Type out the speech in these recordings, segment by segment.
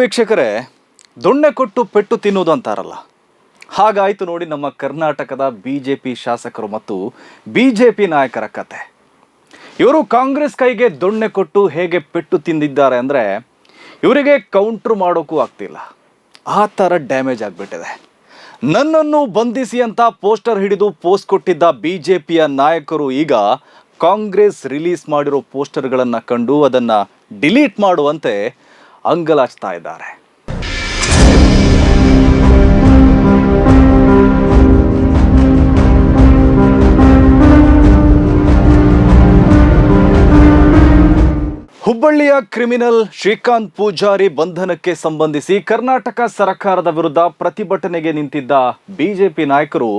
ವೀಕ್ಷಕರೇ, ದೊಣ್ಣೆ ಕೊಟ್ಟು ಪೆಟ್ಟು ತಿನ್ನುವುದು ಅಂತಾರಲ್ಲ. ಹಾಗಾಯಿತು ನೋಡಿ ನಮ್ಮ ಕರ್ನಾಟಕದ ಬಿ ಜೆ ಪಿ ಶಾಸಕರು ಮತ್ತು ಬಿ ಜೆ ಪಿ ನಾಯಕರ ಕತೆ. ಇವರು ಕಾಂಗ್ರೆಸ್ ಕೈಗೆ ದೊಣ್ಣೆ ಕೊಟ್ಟು ಹೇಗೆ ಪೆಟ್ಟು ತಿಂದಿದ್ದಾರೆ ಅಂದರೆ, ಇವರಿಗೆ ಕೌಂಟ್ರ್ ಮಾಡೋಕ್ಕೂ ಆಗ್ತಿಲ್ಲ. ಆ ಥರ ಡ್ಯಾಮೇಜ್ ಆಗಿಬಿಟ್ಟಿದೆ. ನನ್ನನ್ನು ಬಂಧಿಸಿ ಅಂತ ಪೋಸ್ಟರ್ ಹಿಡಿದು ಪೋಸ್ಟ್ ಕೊಟ್ಟಿದ್ದ ಬಿ ಜೆ ಪಿಯ ನಾಯಕರು ಈಗ ಕಾಂಗ್ರೆಸ್ ರಿಲೀಸ್ ಮಾಡಿರೋ ಪೋಸ್ಟರ್ಗಳನ್ನು ಕಂಡು ಅದನ್ನು ಡಿಲೀಟ್ ಮಾಡುವಂತೆ ಅಂಗಲಾಚ್ತಾ ಇದ್ದಾರೆ. ಹುಬ್ಬಳ್ಳಿಯ ಕ್ರಿಮಿನಲ್ ಶ್ರೀಕಾಂತ್ ಪೂಜಾರಿ ಬಂಧನಕ್ಕೆ ಸಂಬಂಧಿಸಿ ಕರ್ನಾಟಕ ಸರ್ಕಾರದ ವಿರುದ್ಧ ಪ್ರತಿಭಟನೆಗೆ ನಿಂತಿದ್ದ ಬಿಜೆಪಿ ನಾಯಕರು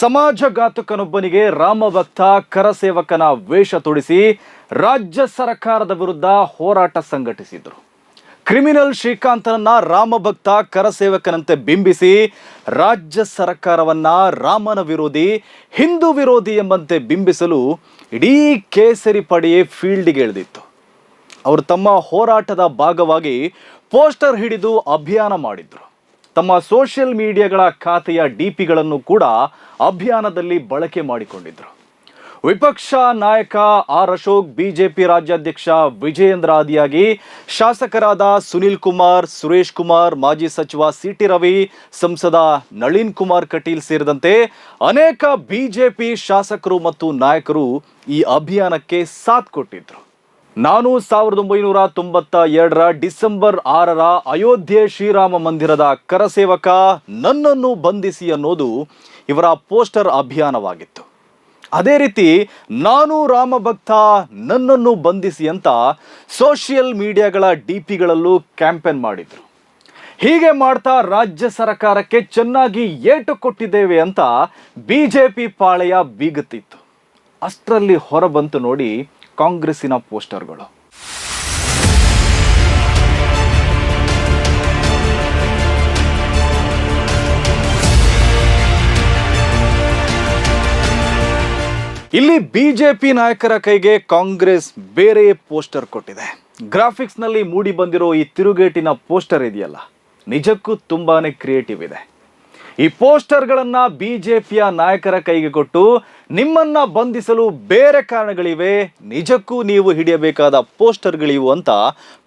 ಸಮಾಜಘಾತುಕನೊಬ್ಬನಿಗೆ ರಾಮಭಕ್ತ ಕರಸೇವಕನ ವೇಷ ತೊಡಿಸಿ ರಾಜ್ಯ ಸರ್ಕಾರದ ವಿರುದ್ಧ ಹೋರಾಟ ಸಂಘಟಿಸಿದರು. ಕ್ರಿಮಿನಲ್ ಶ್ರೀಕಾಂತನನ್ನ ರಾಮಭಕ್ತ ಕರಸೇವಕನಂತೆ ಬಿಂಬಿಸಿ ರಾಜ್ಯ ಸರ್ಕಾರವನ್ನ ರಾಮನ ವಿರೋಧಿ, ಹಿಂದೂ ವಿರೋಧಿ ಎಂಬಂತೆ ಬಿಂಬಿಸಲು ಇಡೀ ಕೇಸರಿ ಪಡೆಯೇ ಫೀಲ್ಡ್ಗೆ ಇಳಿದಿತ್ತು. ಅವರು ತಮ್ಮ ಹೋರಾಟದ ಭಾಗವಾಗಿ ಪೋಸ್ಟರ್ ಹಿಡಿದು ಅಭಿಯಾನ ಮಾಡಿದ್ರು. ತಮ್ಮ ಸೋಷಿಯಲ್ ಮೀಡಿಯಾಗಳ ಖಾತೆಯ ಡಿಪಿಗಳನ್ನು ಕೂಡ ಅಭಿಯಾನದಲ್ಲಿ ಬಳಕೆ ಮಾಡಿಕೊಂಡಿದ್ರು. ವಿಪಕ್ಷ ನಾಯಕ ಆರ್ ಅಶೋಕ್, ಬಿಜೆಪಿ ರಾಜ್ಯಾಧ್ಯಕ್ಷ ವಿಜಯೇಂದ್ರ ಆದಿಯಾಗಿ ಶಾಸಕರಾದ ಸುನಿಲ್ ಕುಮಾರ್, ಸುರೇಶ್ ಕುಮಾರ್, ಮಾಜಿ ಸಚಿವ ಸಿ ಟಿ ರವಿ, ಸಂಸದ ನಳಿನ್ ಕುಮಾರ್ ಕಟೀಲ್ ಸೇರಿದಂತೆ ಅನೇಕ ಬಿಜೆಪಿ ಶಾಸಕರು ಮತ್ತು ನಾಯಕರು ಈ ಅಭಿಯಾನಕ್ಕೆ ಸಾಥ್ ಕೊಟ್ಟಿದ್ರು. ನಾನು ಸಾವಿರದ ಒಂಬೈನೂರ ತೊಂಬತ್ತ ಎರಡರ ಡಿಸೆಂಬರ್ ಆರರ ಅಯೋಧ್ಯೆ ಶ್ರೀರಾಮ ಮಂದಿರದ ಕರಸೇವಕ ನನ್ನನ್ನು ಬಂಧಿಸಿ ಅನ್ನೋದು ಇವರ ಪೋಸ್ಟರ್ ಅಭಿಯಾನವಾಗಿತ್ತು. ಅದೇ ರೀತಿ ನಾನು ರಾಮಭಕ್ತ ನನ್ನನ್ನು ಬಂಧಿಸಿ ಅಂತ ಸೋಷಿಯಲ್ ಮೀಡಿಯಾಗಳ ಡಿ ಪಿಗಳಲ್ಲೂ ಕ್ಯಾಂಪೇನ್ ಮಾಡಿದರು. ಹೀಗೆ ಮಾಡ್ತಾ ರಾಜ್ಯ ಸರ್ಕಾರಕ್ಕೆ ಚೆನ್ನಾಗಿ ಏಟು ಕೊಟ್ಟಿದ್ದೇವೆ ಅಂತ ಬಿ ಜೆ ಪಿ ಪಾಳೆಯ ಬೀಗುತ್ತಿತ್ತು. ಅಷ್ಟರಲ್ಲಿ ಹೊರಬಂತು ನೋಡಿ ಕಾಂಗ್ರೆಸ್ಸಿನ ಪೋಸ್ಟರ್ಗಳು. ಇಲ್ಲಿ ಬಿಜೆಪಿ ನಾಯಕರ ಕೈಗೆ ಕಾಂಗ್ರೆಸ್ ಬೇರೆ ಪೋಸ್ಟರ್ ಕೊಟ್ಟಿದೆ. ಗ್ರಾಫಿಕ್ಸ್ನಲ್ಲಿ ಮೂಡಿ ಬಂದಿರೋ ಈ ತಿರುಗೇಟಿನ ಪೋಸ್ಟರ್ ಇದೆಯಲ್ಲ? ನಿಜಕ್ಕೂ ತುಂಬಾನೇ ಕ್ರಿಯೇಟಿವ್ ಇದೆ. ಈ ಪೋಸ್ಟರ್ಗಳನ್ನ ಬಿಜೆಪಿಯ ನಾಯಕರ ಕೈಗೆ ಕೊಟ್ಟು ನಿಮ್ಮನ್ನ ಬಂಧಿಸಲು ಬೇರೆ ಕಾರಣಗಳಿವೆ, ನಿಜಕ್ಕೂ ನೀವು ಹಿಡಿಯಬೇಕಾದ ಪೋಸ್ಟರ್ಗಳಿವು ಅಂತ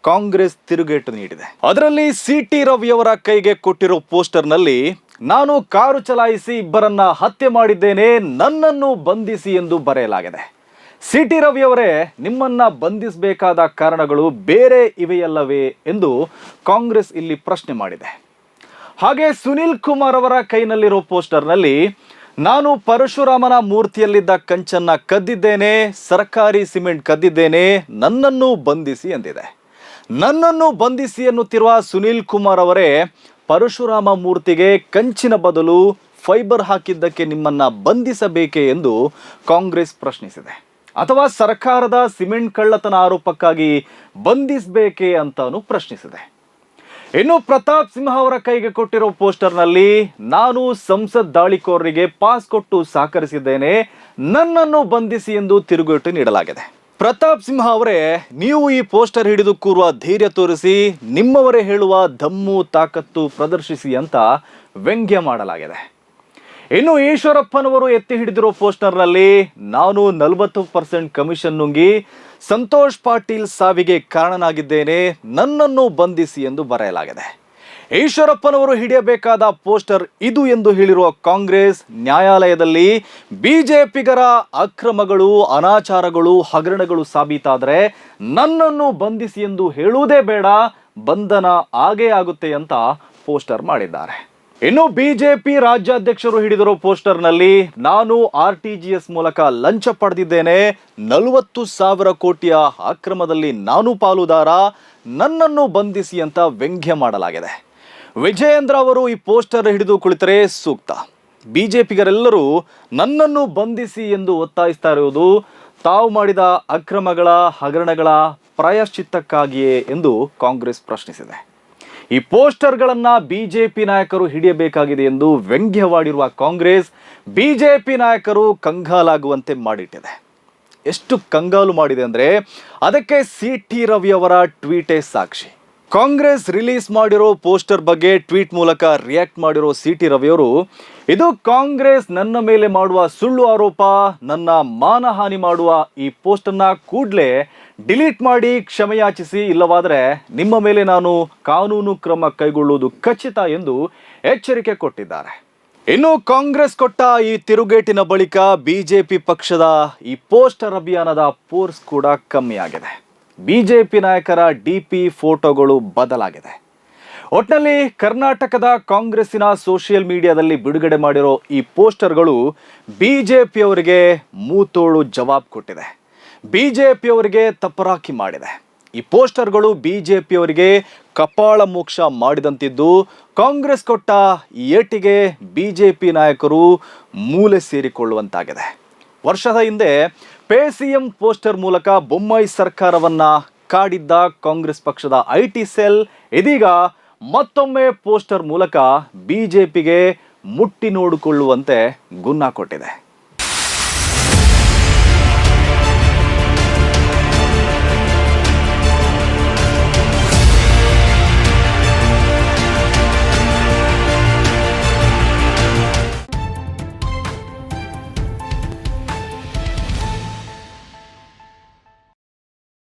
ಕಾಂಗ್ರೆಸ್ ತಿರುಗೇಟು ನೀಡಿದೆ. ಅದರಲ್ಲಿ ಸಿ ಟಿ ರವಿಯವರ ಕೈಗೆ ಕೊಟ್ಟಿರೋ ಪೋಸ್ಟರ್ನಲ್ಲಿ ನಾನು ಕಾರು ಚಲಾಯಿಸಿ ಇಬ್ಬರನ್ನ ಹತ್ಯೆ ಮಾಡಿದ್ದೇನೆ, ನನ್ನನ್ನು ಬಂಧಿಸಿ ಎಂದು ಬರೆಯಲಾಗಿದೆ. ಸಿ ಟಿ ರವಿಯವರೇ ನಿಮ್ಮನ್ನ ಬಂಧಿಸಬೇಕಾದ ಕಾರಣಗಳು ಬೇರೆ ಇವೆಯಲ್ಲವೇ ಎಂದು ಕಾಂಗ್ರೆಸ್ ಇಲ್ಲಿ ಪ್ರಶ್ನೆ ಮಾಡಿದೆ. ಹಾಗೆ ಸುನಿಲ್ ಕುಮಾರ್ ಅವರ ಕೈನಲ್ಲಿರೋ ಪೋಸ್ಟರ್ನಲ್ಲಿ, ನಾನು ಪರಶುರಾಮನ ಮೂರ್ತಿಯಲ್ಲಿದ್ದ ಕಂಚನ್ನ ಕದ್ದಿದ್ದೇನೆ, ಸರ್ಕಾರಿ ಸಿಮೆಂಟ್ ಕದ್ದಿದ್ದೇನೆ, ನನ್ನನ್ನು ಬಂಧಿಸಿ ಎಂದಿದೆ. ನನ್ನನ್ನು ಬಂಧಿಸಿ ಎನ್ನುತ್ತಿರುವ ಸುನಿಲ್ ಕುಮಾರ್ ಅವರೇ ಪರಶುರಾಮ ಮೂರ್ತಿಗೆ ಕಂಚಿನ ಬದಲು ಫೈಬರ್ ಹಾಕಿದ್ದಕ್ಕೆ ನಿಮ್ಮನ್ನ ಬಂಧಿಸಬೇಕೆ ಎಂದು ಕಾಂಗ್ರೆಸ್ ಪ್ರಶ್ನಿಸಿದೆ. ಅಥವಾ ಸರ್ಕಾರದ ಸಿಮೆಂಟ್ ಕಳ್ಳತನ ಆರೋಪಕ್ಕಾಗಿ ಬಂಧಿಸಬೇಕೆ ಅಂತಾನು ಪ್ರಶ್ನಿಸಿದೆ. ಇನ್ನು ಪ್ರತಾಪ್ ಸಿಂಹ ಅವರ ಕೈಗೆ ಕೊಟ್ಟಿರೋ ಪೋಸ್ಟರ್ನಲ್ಲಿ, ನಾನು ಸಂಸತ್ ದಾಳಿಕೋರರಿಗೆ ಪಾಸ್ ಕೊಟ್ಟು ಸಹಕರಿಸಿದ್ದೇನೆ, ನನ್ನನ್ನು ಬಂಧಿಸಿ ಎಂದು ತಿರುಗೇಟು ನೀಡಲಾಗಿದೆ. ಪ್ರತಾಪ್ ಸಿಂಹ ಅವರೇ, ನೀವು ಈ ಪೋಸ್ಟರ್ ಹಿಡಿದು ಕೂರುವ ಧೈರ್ಯ ತೋರಿಸಿ, ನಿಮ್ಮವರೇ ಹೇಳುವ ದಮ್ಮು ತಾಕತ್ತು ಪ್ರದರ್ಶಿಸಿ ಅಂತ ವ್ಯಂಗ್ಯ ಮಾಡಲಾಗಿದೆ. ಇನ್ನು ಈಶ್ವರಪ್ಪನವರು ಎತ್ತಿ ಹಿಡಿದಿರೋ ಪೋಸ್ಟರ್ನಲ್ಲಿ ನಾನು ನಲವತ್ತು ಪರ್ಸೆಂಟ್ ಕಮಿಷನ್ ನುಂಗಿ ಸಂತೋಷ್ ಪಾಟೀಲ್ ಸಾವಿಗೆ ಕಾರಣನಾಗಿದ್ದೇನೆ, ನನ್ನನ್ನು ಬಂಧಿಸಿ ಎಂದು ಬರೆಯಲಾಗಿದೆ. ಈಶ್ವರಪ್ಪನವರು ಹಿಡಿಯಬೇಕಾದ ಪೋಸ್ಟರ್ ಇದು ಎಂದು ಹೇಳಿರುವ ಕಾಂಗ್ರೆಸ್ ನ್ಯಾಯಾಲಯದಲ್ಲಿ ಬಿಜೆಪಿಗರ ಅಕ್ರಮಗಳು, ಅನಾಚಾರಗಳು, ಹಗರಣಗಳು ಸಾಬೀತಾದರೆ ನನ್ನನ್ನು ಬಂಧಿಸಿ ಎಂದು ಹೇಳುವುದೇ ಬೇಡ, ಬಂಧನ ಆಗೇ ಆಗುತ್ತೆ ಅಂತ ಪೋಸ್ಟರ್ ಮಾಡಿದ್ದಾರೆ. ಇನ್ನು ಬಿಜೆಪಿ ರಾಜ್ಯಾಧ್ಯಕ್ಷರು ಹಿಡಿದಿರೋ ಪೋಸ್ಟರ್ನಲ್ಲಿ ನಾನು ಆರ್ ಟಿ ಜಿ ಎಸ್ ಮೂಲಕ ಲಂಚ ಪಡೆದಿದ್ದೇನೆ, ನಲವತ್ತು ಸಾವಿರ ಕೋಟಿಯ ಅಕ್ರಮದಲ್ಲಿ ನಾನು ಪಾಲುದಾರ, ನನ್ನನ್ನು ಬಂಧಿಸಿ ಅಂತ ವ್ಯಂಗ್ಯ ಮಾಡಲಾಗಿದೆ. ವಿಜಯೇಂದ್ರ ಅವರು ಈ ಪೋಸ್ಟರ್ ಹಿಡಿದು ಕುಳಿತರೆ ಸೂಕ್ತ. ಬಿಜೆಪಿಗರೆಲ್ಲರೂ ನನ್ನನ್ನು ಬಂಧಿಸಿ ಎಂದು ಒತ್ತಾಯಿಸ್ತಾ ಇರುವುದು ತಾವು ಮಾಡಿದ ಅಕ್ರಮಗಳ ಹಗರಣಗಳ ಪ್ರಾಯಶ್ಚಿತ್ತಕ್ಕಾಗಿಯೇ ಎಂದು ಕಾಂಗ್ರೆಸ್ ಪ್ರಶ್ನಿಸಿದೆ. ಈ ಪೋಸ್ಟರ್ಗಳನ್ನ ಬಿಜೆಪಿ ನಾಯಕರು ಹಿಡಿಯಬೇಕಾಗಿದೆ ಎಂದು ವ್ಯಂಗ್ಯವಾಡಿರುವ ಕಾಂಗ್ರೆಸ್ ಬಿಜೆಪಿ ನಾಯಕರು ಕಂಗಾಲಾಗುವಂತೆ ಮಾಡಿಟ್ಟಿದೆ. ಎಷ್ಟು ಕಂಗಾಲು ಮಾಡಿದೆ ಅಂದರೆ ಅದಕ್ಕೆ ಸಿ ಟಿ ರವಿಯವರ ಟ್ವೀಟೇ ಸಾಕ್ಷಿ. ಕಾಂಗ್ರೆಸ್ ರಿಲೀಸ್ ಮಾಡಿರೋ ಪೋಸ್ಟರ್ ಬಗ್ಗೆ ಟ್ವೀಟ್ ಮೂಲಕ ರಿಯಾಕ್ಟ್ ಮಾಡಿರೋ ಸಿ ಟಿ ರವಿಯವರು, ಇದು ಕಾಂಗ್ರೆಸ್ ನನ್ನ ಮೇಲೆ ಮಾಡುವ ಸುಳ್ಳು ಆರೋಪ, ನನ್ನ ಮಾನಹಾನಿ ಮಾಡುವ ಈ ಪೋಸ್ಟನ್ನ ಕೂಡಲೇ ಡಿಲೀಟ್ ಮಾಡಿ ಕ್ಷಮೆಯಾಚಿಸಿ ಇಲ್ಲವಾದರೆ ನಿಮ್ಮ ಮೇಲೆ ನಾನು ಕಾನೂನು ಕ್ರಮ ಕೈಗೊಳ್ಳುವುದು ಖಚಿತ ಎಂದು ಎಚ್ಚರಿಕೆ ಕೊಟ್ಟಿದ್ದಾರೆ. ಇನ್ನು ಕಾಂಗ್ರೆಸ್ ಕೊಟ್ಟ ಈ ತಿರುಗೇಟಿನ ಬಳಿಕ ಬಿಜೆಪಿ ಪಕ್ಷದ ಈ ಪೋಸ್ಟರ್ ಅಭಿಯಾನದ ಫೋರ್ಸ್ ಕೂಡ ಕಮ್ಮಿಯಾಗಿದೆ. ಬಿಜೆಪಿ ನಾಯಕರ ಡಿಪಿ ಫೋಟೋಗಳು ಬದಲಾಗಿದೆ. ಒಟ್ನಲ್ಲಿ ಕರ್ನಾಟಕದ ಕಾಂಗ್ರೆಸ್ಸಿನ ಸೋಷಿಯಲ್ ಮೀಡಿಯಾದಲ್ಲಿ ಬಿಡುಗಡೆ ಮಾಡಿರೋ ಈ ಪೋಸ್ಟರ್ಗಳು ಬಿಜೆಪಿಯವರಿಗೆ ಮೂತೋಳು ಜವಾಬ್ ಕೊಟ್ಟಿದೆ. ಬಿಜೆಪಿಯವರಿಗೆ ತಪರಾಕಿ ಮಾಡಿದೆ. ಈ ಪೋಸ್ಟರ್ಗಳು ಬಿಜೆಪಿಯವರಿಗೆ ಕಪಾಳ ಮೋಕ್ಷ ಮಾಡಿದಂತಿದ್ದು ಕಾಂಗ್ರೆಸ್ ಕೊಟ್ಟ ಏಟಿಗೆ ಬಿಜೆಪಿ ನಾಯಕರು ಮೂಲೆ ಸೇರಿಕೊಳ್ಳುವಂತಾಗಿದೆ. ವರ್ಷದ ಹಿಂದೆ ಪೇ ಸಿಎಂ ಪೋಸ್ಟರ್ ಮೂಲಕ ಬೊಮ್ಮಾಯಿ ಸರ್ಕಾರವನ್ನ ಕಾಡಿದ್ದ ಕಾಂಗ್ರೆಸ್ ಪಕ್ಷದ ಐ ಟಿ ಸೆಲ್, ಇದೀಗ ಮತ್ತೊಮ್ಮೆ ಪೋಸ್ಟರ್ ಮೂಲಕ ಬಿಜೆಪಿಗೆ ಮುಟ್ಟಿ ನೋಡಿಕೊಳ್ಳುವಂತೆ ಗುನ್ನ ಕೊಟ್ಟಿದೆ